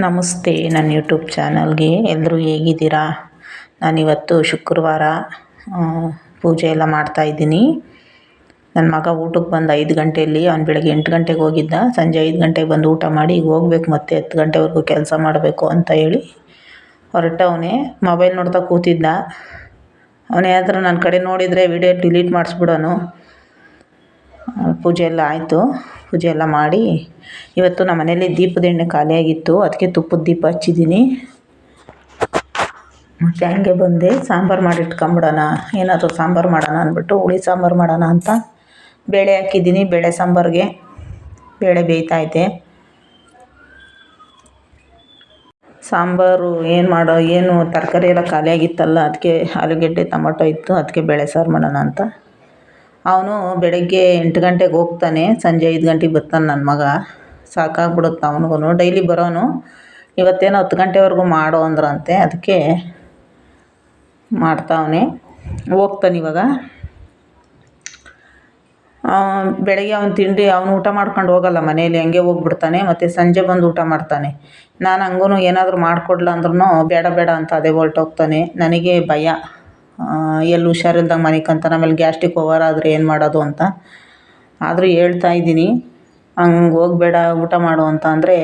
ನಮಸ್ತೆ ನನ್ನ ಯೂಟ್ಯೂಬ್ ಚಾನಲ್ಗೆ ಎಲ್ಲರೂ ಹೇಗಿದ್ದೀರಾ? ನಾನಿವತ್ತು ಶುಕ್ರವಾರ ಪೂಜೆ ಎಲ್ಲ ಮಾಡ್ತಾಯಿದ್ದೀನಿ ನನ್ನ ಮಗ ಊಟಕ್ಕೆ ಬಂದು ಐದು ಗಂಟೆಯಲ್ಲಿ, ಅವ್ನು ಬೆಳಗ್ಗೆ ಎಂಟು ಗಂಟೆಗೆ ಹೋಗಿದ್ದ. ಸಂಜೆ ಐದು ಗಂಟೆಗೆ ಬಂದು ಊಟ ಮಾಡಿ, ಈಗ ಹೋಗ್ಬೇಕು ಮತ್ತೆ ಹತ್ತು ಗಂಟೆವರೆಗೂ ಕೆಲಸ ಮಾಡಬೇಕು ಅಂತ ಹೇಳಿ ಹೊರಟವನೇ. ಮೊಬೈಲ್ ನೋಡ್ತಾ ಕೂತಿದ್ದ. ಅವನೇ ಆದ್ರೆ ನನ್ನ ಕಡೆ ನೋಡಿದರೆ ವಿಡಿಯೋ ಡಿಲೀಟ್ ಮಾಡಿಸ್ಬಿಡೋನು. ಪೂಜೆ ಎಲ್ಲ ಆಯಿತು. ಪೂಜೆ ಎಲ್ಲ ಮಾಡಿ. ಇವತ್ತು ನಮ್ಮ ಮನೇಲಿ ದೀಪದ ಎಣ್ಣೆ ಖಾಲಿಯಾಗಿತ್ತು. ಅದಕ್ಕೆ ತುಪ್ಪದ ದೀಪ ಹಚ್ಚಿದ್ದೀನಿ. ಮತ್ತು ಹಂಗೆ ಬಂದೆ. ಸಾಂಬಾರು ಮಾಡಿ ಇಟ್ಕೊಂಬಿಡೋಣ. ಏನಾದರೂ ಸಾಂಬಾರು ಮಾಡೋಣ ಅಂದ್ಬಿಟ್ಟು ಹುಳಿ ಸಾಂಬಾರು ಮಾಡೋಣ ಅಂತ ಬೇಳೆ ಹಾಕಿದ್ದೀನಿ. ಬೇಳೆ ಸಾಂಬಾರಿಗೆ ಬೇಳೆ ಬೇಯ್ತೈತೆ ಸಾಂಬಾರು ಏನು ಮಾಡೋ, ಏನು ತರಕಾರಿ ಎಲ್ಲ ಖಾಲಿಯಾಗಿತ್ತಲ್ಲ, ಅದಕ್ಕೆ ಆಲೂಗಡ್ಡೆ, ಟೊಮೊಟೊ ಇತ್ತು. ಅದಕ್ಕೆ ಬೇಳೆ ಸಾರು ಮಾಡೋಣ ಅಂತ. ಅವನು ಬೆಳಗ್ಗೆ ಎಂಟು ಗಂಟೆಗೆ ಹೋಗ್ತಾನೆ, ಸಂಜೆ ಐದು ಗಂಟೆಗೆ ಬರ್ತಾನೆ ನನ್ನ ಮಗ. ಸಾಕಾಗ್ಬಿಡುತ್ತೆ ಅವ್ನಿಗೂ ಡೈಲಿ ಬರೋನು. ಇವತ್ತೇನೋ ಹತ್ತು ಗಂಟೆವರೆಗೂ ಮಾಡೋ ಅಂದ್ರಂತೆ, ಅದಕ್ಕೆ ಮಾಡ್ತಾವನೆ. ಹೋಗ್ತಾನೆ ಇವಾಗ. ಬೆಳಗ್ಗೆ ಅವನು ತಿಂಡಿ, ಅವನು ಊಟ ಮಾಡ್ಕೊಂಡು ಹೋಗಲ್ಲ ಮನೆಯಲ್ಲಿ, ಹಂಗೆ ಹೋಗ್ಬಿಡ್ತಾನೆ, ಮತ್ತು ಸಂಜೆ ಬಂದು ಊಟ ಮಾಡ್ತಾನೆ. ನಾನು ಹಂಗೂ ಏನಾದರೂ ಮಾಡಿಕೊಡ್ಲ ಅಂದ್ರೂ ಬೇಡ ಬೇಡ ಅಂತ ಅದೇ ಹೊರ್ಟೋಗ್ತಾನೆ. ನನಗೆ ಭಯ. ಎಲ್ಲಿ ಹುಷಾರಿಲ್ದಂಗೆ ಮನಿಕಂತಾನೆ ಆಮೇಲೆ ಗ್ಯಾಸ್ಟ್ರಿಕ್ ಓವರ್ ಆದರೆ ಏನು ಮಾಡೋದು ಅಂತ. ಆದರೂ ಹೇಳ್ತಾ ಇದ್ದೀನಿ, ಹಂಗೆ ಹೋಗ್ಬೇಡ, ಊಟ ಮಾಡು ಅಂತ ಅಂದರೆ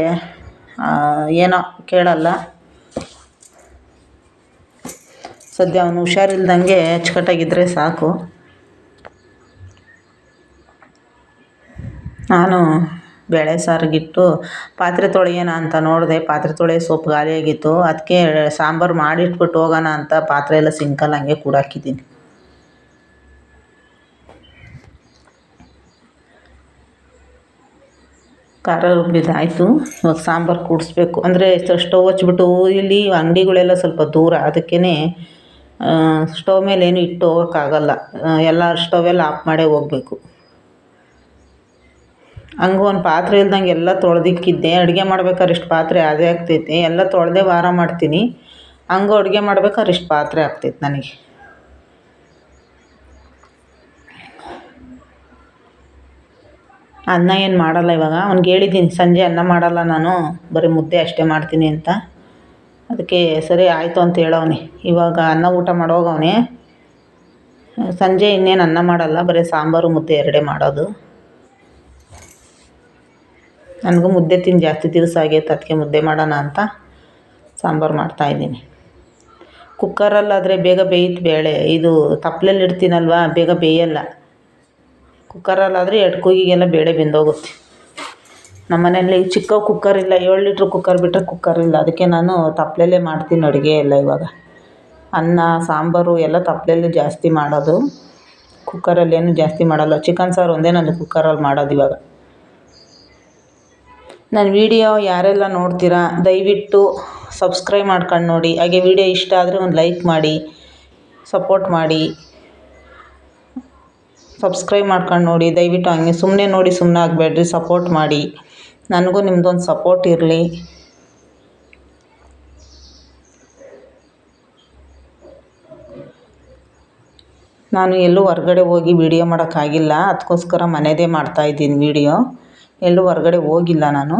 ಏನೋ ಕೇಳಲ್ಲ. ಸದ್ಯ ಅವನು ಹುಷಾರಿಲ್ದಂಗೆ ಅಚ್ಚುಕಟ್ಟಾಗಿದ್ದರೆ ಸಾಕು. ನಾನು ಬೇಳೆ ಸಾರಿಗಿಟ್ಟು ಪಾತ್ರೆ ತೊಳೆಯೋಣ ಅಂತ ನೋಡಿದೆ. ಪಾತ್ರೆ ತೊಳೆಯೋ ಸೋಪ್ ಖಾಲಿಯಾಗಿತ್ತು ಅದಕ್ಕೆ ಸಾಂಬಾರು ಮಾಡಿಟ್ಬಿಟ್ಟು ಹೋಗೋಣ ಅಂತ ಪಾತ್ರೆ ಎಲ್ಲ ಸಿಂಕಲ್ಲಿ ಹಂಗೆ ಕೂಡಾಕಿದ್ದೀನಿ. ಖಾರ ರುಬ್ಬಿದ್ದಾಯಿತು ಇವಾಗ ಸಾಂಬಾರು ಕೂಡಿಸ್ಬೇಕು. ಅಂದರೆ ಸ್ಟವ್ ಹಚ್ಬಿಟ್ಟು ಇಲ್ಲಿ ಅಂಗಡಿಗಳೆಲ್ಲ ಸ್ವಲ್ಪ ದೂರ. ಅದಕ್ಕೇ ಸ್ಟವ್ ಮೇಲೆ ಏನು ಇಟ್ಟು ಹೋಗೋಕ್ಕಾಗಲ್ಲ. ಎಲ್ಲ ಸ್ಟವೆಲ್ಲ ಆಫ್ ಮಾಡೇ ಹೋಗ್ಬೇಕು. ಹಂಗೆ ಒಂದು ಪಾತ್ರೆ ಇಲ್ದಂಗೆ ಎಲ್ಲ ತೊಳೆದಿಕ್ಕಿದ್ದೆ. ಅಡುಗೆ ಮಾಡ್ಬೇಕಾದ್ರೆ ಇಷ್ಟು ಪಾತ್ರೆ ಅದೇ ಆಗ್ತೈತೆ. ಎಲ್ಲ ತೊಳೆದೇ ವಾರ ಮಾಡ್ತೀನಿ. ಹಂಗೂ ಅಡುಗೆ ಮಾಡ್ಬೇಕಾದ್ರೆ ಇಷ್ಟು ಪಾತ್ರೆ ಆಗ್ತೈತೆ ನನಗೆ. ಅನ್ನ ಏನು ಮಾಡಲ್ಲ ಇವಾಗ. ಅವ್ನಿಗೆ ಹೇಳಿದ್ದೀನಿ ಸಂಜೆ ಅನ್ನ ಮಾಡಲ್ಲ ನಾನು. ಬರೀ ಮುದ್ದೆ ಅಷ್ಟೇ ಮಾಡ್ತೀನಿ ಅಂತ. ಅದಕ್ಕೆ ಸರಿ ಆಯಿತು ಅಂತ ಹೇಳವನೆ. ಇವಾಗ ಅನ್ನ ಊಟ ಮಾಡೋಗವನೆ ಸಂಜೆ ಇನ್ನೇನು ಅನ್ನ ಮಾಡಲ್ಲ, ಬರೀ ಸಾಂಬಾರು, ಮುದ್ದೆ ಎರಡೇ ಮಾಡೋದು. ನನಗೂ ಮುದ್ದೆ ತಿಂದು ಜಾಸ್ತಿ ದಿವಸ ಆಗೈತೆ ಅದಕ್ಕೆ ಮುದ್ದೆ ಮಾಡೋಣ ಅಂತ ಸಾಂಬಾರು ಮಾಡ್ತಾಯಿದ್ದೀನಿ ಕುಕ್ಕರಲ್ಲಾದರೆ ಬೇಗ ಬೇಯುತ್ತೆ ಬೇಳೆ, ಇದು ತಪ್ಲೆಲ್ಲಿ ಇಡ್ತೀನಲ್ವ, ಬೇಗ ಬೇಯಲ್ಲ. ಕುಕ್ಕರಲ್ಲಾದರೆ ಎರಡು ಕೂಗಿಗೆಲ್ಲ ಬೇಳೆ ಬೆಂದೋಗುತ್ತೆ. ನಮ್ಮ ಮನೆಯಲ್ಲಿ ಚಿಕ್ಕ ಕುಕ್ಕರ್ ಇಲ್ಲ, ಏಳು ಲೀಟ್ರ್ ಕುಕ್ಕರ್ ಬಿಟ್ಟರೆ ಕುಕ್ಕರ್ ಇಲ್ಲ, ಅದಕ್ಕೆ ನಾನು ತಪ್ಪಲೆಲ್ಲೇ ಮಾಡ್ತೀನಿ ಅಡುಗೆ ಎಲ್ಲ ಇವಾಗ. ಅನ್ನ, ಸಾಂಬಾರು ಎಲ್ಲ ತಪ್ಪಲೆಲ್ಲೇ ಜಾಸ್ತಿ ಮಾಡೋದು. ಕುಕ್ಕರಲ್ಲಿ ಏನು ಜಾಸ್ತಿ ಮಾಡಲ್ಲ, ಚಿಕನ್ ಸಾರು ಒಂದೇ ನಾನು ಕುಕ್ಕರಲ್ಲಿ ಮಾಡೋದು ಇವಾಗ. ನನ್ನ ವೀಡಿಯೋ ಯಾರೆಲ್ಲ ನೋಡ್ತೀರಾ, ದಯವಿಟ್ಟು ಸಬ್ಸ್ಕ್ರೈಬ್ ಮಾಡ್ಕೊಂಡು ನೋಡಿ. ಹಾಗೆ ವೀಡಿಯೋ ಇಷ್ಟ ಆದರೆ ಒಂದು ಲೈಕ್ ಮಾಡಿ ಸಪೋರ್ಟ್ ಮಾಡಿ. ಸಬ್ಸ್ಕ್ರೈಬ್ ಮಾಡ್ಕೊಂಡು ನೋಡಿ. ದಯವಿಟ್ಟು ಹಂಗೆ ಸುಮ್ಮನೆ ನೋಡಿ ಸುಮ್ಮನೆ ಆಗಬೇಡ್ರಿ ಸಪೋರ್ಟ್ ಮಾಡಿ. ನನಗೂ ನಿಮ್ಮದೊಂದು ಸಪೋರ್ಟ್ ಇರಲಿ. ನಾನು ಎಲ್ಲೂ ಹೊರ್ಗಡೆ ಹೋಗಿ ವೀಡಿಯೋ ಮಾಡೋಕ್ಕಾಗಿಲ್ಲ. ಅದಕ್ಕೋಸ್ಕರ ಮನೆಯದೇ ಮಾಡ್ತಾಯಿದ್ದೀನಿ ವೀಡಿಯೋ. ಎಲ್ಲೂ ಹೊರಗಡೆ ಹೋಗಿಲ್ಲ ನಾನು.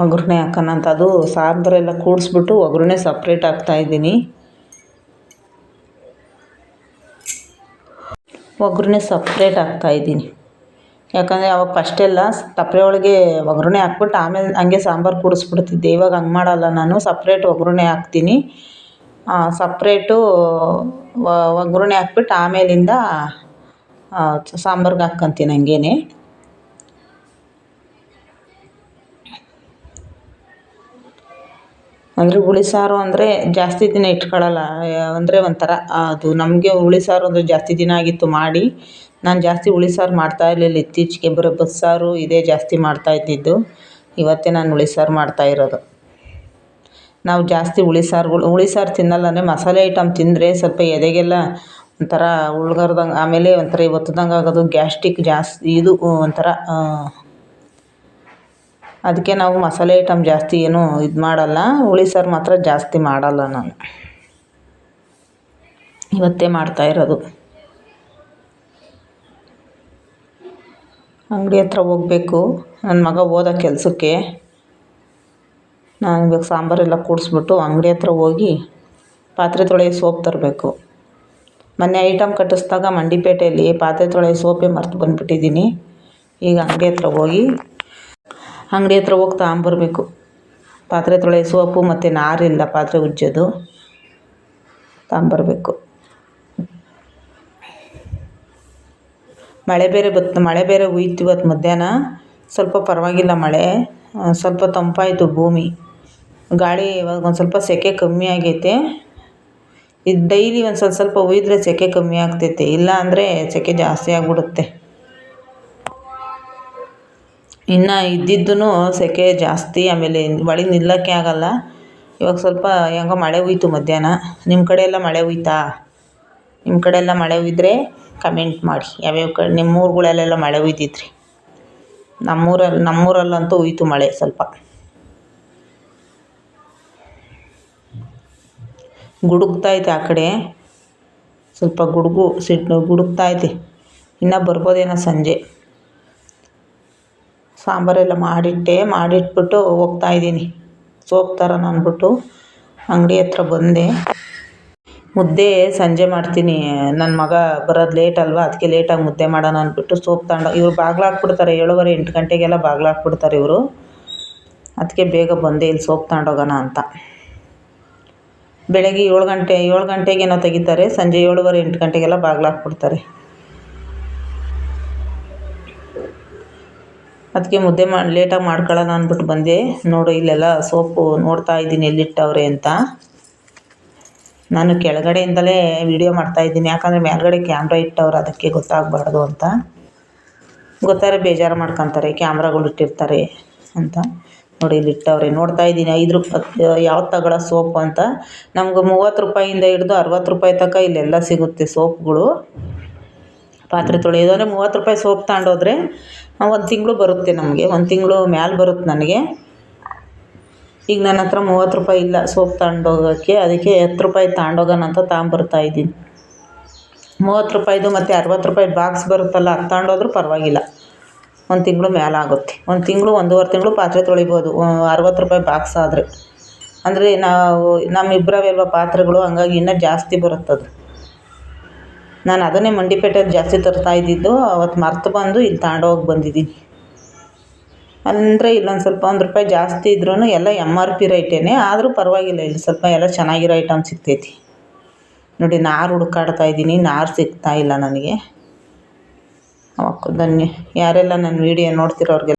ಒಗ್ಗರಣೆ ಹಾಕೋಣ ಅಂತ ಅದು ಸಾರ್ದರೆಲ್ಲ ಕೂಡಿಸ್ಬಿಟ್ಟು ಒಗ್ಗರಣೆ ಸಪ್ರೇಟ್ ಹಾಕ್ತಾಯಿದ್ದೀನಿ ಒಗ್ಗರಣೆ ಸಪ್ರೇಟ್ ಹಾಕ್ತಾಯಿದ್ದೀನಿ ಯಾಕಂದರೆ ಅವಾಗ ಫಸ್ಟೆಲ್ಲ ತಪ್ಪಲೆ ಒಳಗೆ ಒಗ್ಗರಣೆ ಹಾಕ್ಬಿಟ್ಟು ಆಮೇಲೆ ಹಂಗೆ ಸಾಂಬಾರು ಕೂಡಿಸ್ಬಿಡ್ತಿದ್ದೆ. ಇವಾಗ ಹಂಗೆ ಮಾಡಲ್ಲ ನಾನು ಸಪ್ರೇಟ್ ಒಗ್ಗರಣೆ ಹಾಕ್ತೀನಿ. ಸಪ್ರೇಟು ಒಗ್ಗರಣೆ ಹಾಕ್ಬಿಟ್ಟು ಆಮೇಲಿಂದ ಸಾಂಬಾರ್ಗೆ ಹಾಕ್ಕಂತೀನಿ ಹಂಗೇನೆ. ಅಂದರೆ ಹುಳಿ ಸಾರು ಅಂದರೆ ಜಾಸ್ತಿ ದಿನ ಇಟ್ಕೊಳ್ಳಲ್ಲ ಅಂದರೆ ಒಂಥರ, ಅದು ನಮಗೆ ಹುಳಿ ಸಾರು ಅಂದರೆ ಜಾಸ್ತಿ ದಿನ ಆಗಿತ್ತು ಮಾಡಿ, ನಾನು ಜಾಸ್ತಿ ಹುಳಿ ಸಾರು ಮಾಡ್ತಾ ಇರಲಿಲ್ಲ. ಇತ್ತೀಚೆಗೆ ಬರೀ ಬಸ್ಸಾರು ಇದೇ ಜಾಸ್ತಿ ಮಾಡ್ತಾ ಇದ್ದಿದ್ದು. ಇವತ್ತೇ ನಾನು ಹುಳಿ ಸಾರು ಮಾಡ್ತಾ ಇರೋದು. ನಾವು ಜಾಸ್ತಿ ಹುಳಿ ಸಾರುಗಳು, ಹುಳಿ ಸಾರು ತಿನ್ನಲ್ಲ ಅಂದರೆ ಮಸಾಲೆ ಐಟಮ್ ತಿಂದರೆ ಸ್ವಲ್ಪ ಎದೆಗೆಲ್ಲ ಒಂಥರ ಉಳ್ಗರ್ದಂಗೆ, ಆಮೇಲೆ ಒಂಥರ ಒತ್ತದಂಗೆ ಆಗೋದು, ಗ್ಯಾಸ್ಟ್ರಿಕ್ ಜಾಸ್ತಿ ಇದು ಒಂಥರ ಅದಕ್ಕೆ ನಾವು ಮಸಾಲೆ ಐಟಮ್ ಜಾಸ್ತಿ ಏನು ಇದು ಮಾಡಲ್ಲ. ಹುಳಿ ಸಾರು ಮಾತ್ರ ಜಾಸ್ತಿ ಮಾಡಲ್ಲ ನಾನು. ಇವತ್ತೇ ಮಾಡ್ತಾ ಇರೋದು. ಅಂಗಡಿ ಹತ್ರ ಹೋಗ್ಬೇಕು. ನನ್ನ ಮಗ ಹೋದ ಕೆಲಸಕ್ಕೆ. ನಾನು ಇವಾಗ ಸಾಂಬಾರೆಲ್ಲ ಕೂಡಿಸ್ಬಿಟ್ಟು ಅಂಗಡಿ ಹತ್ರ ಹೋಗಿ ಪಾತ್ರೆ ತೊಳೆಯ ಸೋಪ್ ತರಬೇಕು. ಮೊನ್ನೆ ಐಟಮ್ ಕಟ್ಟಿಸ್ದಾಗ ಮಂಡಿಪೇಟೆಯಲ್ಲಿ ಪಾತ್ರೆ ತೊಳೆಯ ಸೋಪೇ ಮರೆತು ಬಂದುಬಿಟ್ಟಿದ್ದೀನಿ. ಈಗ ಅಂಗಡಿ ಹತ್ರ ಹೋಗಿ ಅಂಗಡಿ ಹತ್ರ ಹೋಗಿ ತಗೊಂಬರ್ಬೇಕು ಪಾತ್ರೆ ತೊಳೆ, ಸೋಪು ಮತ್ತು ನಾರಿಲ್ಲ ಪಾತ್ರೆ ಉಜ್ಜೋದು. ತಗೊಂಬರ್ಬೇಕು ಮಳೆ ಬೇರೆ ಬತ್ತು ಮಳೆ ಬೇರೆ ಹುಯ್ತು ಮಧ್ಯಾಹ್ನ. ಸ್ವಲ್ಪ ಪರವಾಗಿಲ್ಲ ಮಳೆ. ಸ್ವಲ್ಪ ತಂಪಾಯಿತು ಭೂಮಿ. ಗಾಳಿ ಇವಾಗ ಒಂದು ಸ್ವಲ್ಪ ಸೆಕೆ ಕಮ್ಮಿ ಆಗೈತೆ. ಇದು ಡೈಲಿ ಒಂದು ಸ್ವಲ್ಪ ಸ್ವಲ್ಪ ಹುಯ್ದ್ರೆ ಸೆಕೆ ಕಮ್ಮಿ ಆಗ್ತೈತೆ. ಇಲ್ಲ ಅಂದರೆ ಸೆಕೆ ಜಾಸ್ತಿ ಆಗಿಬಿಡುತ್ತೆ. ಇನ್ನು ಇದ್ದಿದ್ದೂ ಸೆಕೆ ಜಾಸ್ತಿ, ಆಮೇಲೆ ಒಳಗೆ ನಿಲ್ಲಕ್ಕೆ ಆಗೋಲ್ಲ. ಇವಾಗ ಸ್ವಲ್ಪ ಹೆಂಗೋ ಮಳೆ ಹುಯ್ತು ಮಧ್ಯಾಹ್ನ. ನಿಮ್ಮ ಕಡೆ ಎಲ್ಲ ಮಳೆ ಹುಯ್ತಾ ನಿಮ್ಮ ಕಡೆ ಎಲ್ಲ ಮಳೆ ಹುಯ್ದ್ರೆ ಕಮೆಂಟ್ ಮಾಡಿ. ಯಾವ್ಯಾವ ಕಡೆ ನಿಮ್ಮ ಊರುಗಳಲ್ಲೆಲ್ಲ ಮಳೆ ಹುಯ್ದಿದ್ರಿ ನಮ್ಮೂರಲ್ಲಿ ನಮ್ಮೂರಲ್ಲಂತೂ ಹುಯ್ತು ಮಳೆ ಸ್ವಲ್ಪ. ಗುಡುಗ್ತೈತೆ ಆ ಕಡೆ. ಸ್ವಲ್ಪ ಗುಡುಗು ಸಿಟ್ಟು ಗುಡುಗ್ತೈತೆ ಇನ್ನೂ ಬರ್ಬೋದೇನೋ ಸಂಜೆ. ಸಾಂಬಾರೆಲ್ಲ ಮಾಡಿಟ್ಟೆ, ಮಾಡಿಟ್ಬಿಟ್ಟು ಹೋಗ್ತಾಯಿದ್ದೀನಿ ಸೋಪ್ ತರೋಣ ಅಂದ್ಬಿಟ್ಟು ಅಂಗಡಿ ಹತ್ರ ಬಂದೆ. ಮುದ್ದೆ ಸಂಜೆ ಮಾಡ್ತೀನಿ. ನನ್ನ ಮಗ ಬರೋದು ಲೇಟ್ ಅಲ್ವಾ? ಅದಕ್ಕೆ ಲೇಟಾಗಿ ಮುದ್ದೆ ಮಾಡೋಣ ಅಂದ್ಬಿಟ್ಟು ಸೋಪ್ ತಗೊಂಡು ಇವರು ಬಾಗ್ಲು ಹಾಕ್ಬಿಡ್ತಾರೆ. ಏಳುವರೆ ಎಂಟು ಗಂಟೆಗೆಲ್ಲ ಬಾಗ್ಲು ಹಾಕ್ಬಿಡ್ತಾರೆ ಇವರು. ಅದಕ್ಕೆ ಬೇಗ ಬಂದೆ ಇಲ್ಲಿ ಸೋಪ್ ತಗೊಂಡೋಗೋಣ ಅಂತ. ಬೆಳಗ್ಗೆ ಏಳು ಗಂಟೆ, ಏಳು ಗಂಟೆಗೇನೋ ತೆಗಿತಾರೆ. ಸಂಜೆ ಏಳುವರೆ ಎಂಟು ಗಂಟೆಗೆಲ್ಲ ಬಾಗ್ಲು ಅದಕ್ಕೆ ಮುದ್ದೆ ಮಾಡಿ ಲೇಟಾಗಿ ಮಾಡ್ಕೊಳ್ಳೋಣ ಅಂದ್ಬಿಟ್ಟು ಬಂದೆ. ನೋಡು, ಇಲ್ಲೆಲ್ಲ ಸೋಪು ನೋಡ್ತಾ ಇದ್ದೀನಿ ಎಲ್ಲಿಟ್ಟವ್ರೆ ಅಂತ. ನಾನು ಕೆಳಗಡೆಯಿಂದಲೇ ವೀಡಿಯೋ ಮಾಡ್ತಾಯಿದ್ದೀನಿ ಯಾಕಂದರೆ ಮೇಲ್ಗಡೆ ಕ್ಯಾಮ್ರಾ ಇಟ್ಟವ್ರು ಅದಕ್ಕೆ ಗೊತ್ತಾಗಬಾರ್ದು ಅಂತ. ಗೊತ್ತಾರೆ ಬೇಜಾರು ಮಾಡ್ಕೊತಾರೆ ಕ್ಯಾಮ್ರಾಗಳು ಇಟ್ಟಿರ್ತಾರೆ ಅಂತ. ನೋಡಿ ಇಲ್ಲಿ ಇಟ್ಟವ್ರೆ ನೋಡ್ತಾ ಇದ್ದೀನಿ, ಐದು ರೂಪಾಯಿ ಯಾವ್ದು ತಗೊಳ್ಳೋ ಸೋಪು ಅಂತ. ನಮ್ಗೆ ಮೂವತ್ತು ರೂಪಾಯಿಂದ ಹಿಡಿದು ಅರವತ್ತು ರೂಪಾಯಿ ತನಕ ಇಲ್ಲೆಲ್ಲ ಸಿಗುತ್ತೆ ಸೋಪ್ಗಳು. ಪಾತ್ರೆ ತೊಳೆಯೋದು ಅಂದರೆ ಮೂವತ್ತು ರೂಪಾಯಿ ಸೋಪ್ ತಗೊಂಡೋದ್ರೆ ಒಂದು ತಿಂಗಳು ಬರುತ್ತೆ ನಮಗೆ. ಒಂದು ತಿಂಗಳು ಮ್ಯಾಲೆ ಬರುತ್ತೆ ನನಗೆ. ಈಗ ನನ್ನ ಹತ್ರ ಮೂವತ್ತು ರೂಪಾಯಿ ಇಲ್ಲ, ಸೋಪ್ ತಗೊಂಡೋಗೋಕ್ಕೆ. ಅದಕ್ಕೆ ಹತ್ತು ರೂಪಾಯಿ ತಗೊಂಡೋಗೋಣ ಅಂತ ತಗೊಂಬರ್ತಾ ಇದ್ದೀನಿ. ಮೂವತ್ತು ರೂಪಾಯಿದು ಮತ್ತು ಅರವತ್ತು ರೂಪಾಯಿ ಬಾಕ್ಸ್ ಬರುತ್ತಲ್ಲ, ಅದು ತಗೊಂಡೋದ್ರೂ ಪರವಾಗಿಲ್ಲ. ಒಂದು ತಿಂಗಳು ಮೇಲೆ ಆಗುತ್ತೆ. ಒಂದು ತಿಂಗಳು, ಒಂದೂವರೆ ತಿಂಗಳು ಪಾತ್ರೆ ತೊಳಿಬೋದು. ಅರವತ್ತು ರೂಪಾಯಿ ಬಾಕ್ಸ್ ಆದರೆ. ಅಂದರೆ ನಾವು ನಮ್ಮಿಬ್ಬರವೇ ಅಲ್ವ ಪಾತ್ರೆಗಳು, ಹಂಗಾಗಿ ಇನ್ನೂ ಜಾಸ್ತಿ ಬರುತ್ತದು. ನಾನು ಅದನ್ನೇ ಮಂಡಿಪೇಟೆಯಲ್ಲಿ ಜಾಸ್ತಿ ತರ್ತಾ ಇದ್ದಿದ್ದು, ಅವತ್ತು ಮರ್ತು ಬಂದು ಇಲ್ಲಿ ತಗೊಂಡೋಗಿ ಬಂದಿದ್ದೀನಿ. ಅಂದರೆ ಇಲ್ಲೊಂದು ಸ್ವಲ್ಪ ಒಂದು ರೂಪಾಯಿ ಜಾಸ್ತಿ ಇದ್ರೂ ಎಲ್ಲ ಎಂ ಆರ್ ಪಿ ರೇಟೇ ಆದರೂ ಪರವಾಗಿಲ್ಲ, ಇಲ್ಲಿ ಸ್ವಲ್ಪ ಎಲ್ಲ ಚೆನ್ನಾಗಿರೋ ಐಟಮ್ ಸಿಗ್ತೈತಿ. ನೋಡಿ, ನಾರು ಹುಡುಕಾಡ್ತಾ ಇದ್ದೀನಿ, ನಾರು ಸಿಗ್ತಾ ಇಲ್ಲ ನನಗೆ. ಅವಕ್ಕೂ ಧನ್ಯ ಯಾರೆಲ್ಲ ನನ್ನ ವೀಡಿಯೋ ನೋಡ್ತಿರೋ ಅವ್ರಿಗೆ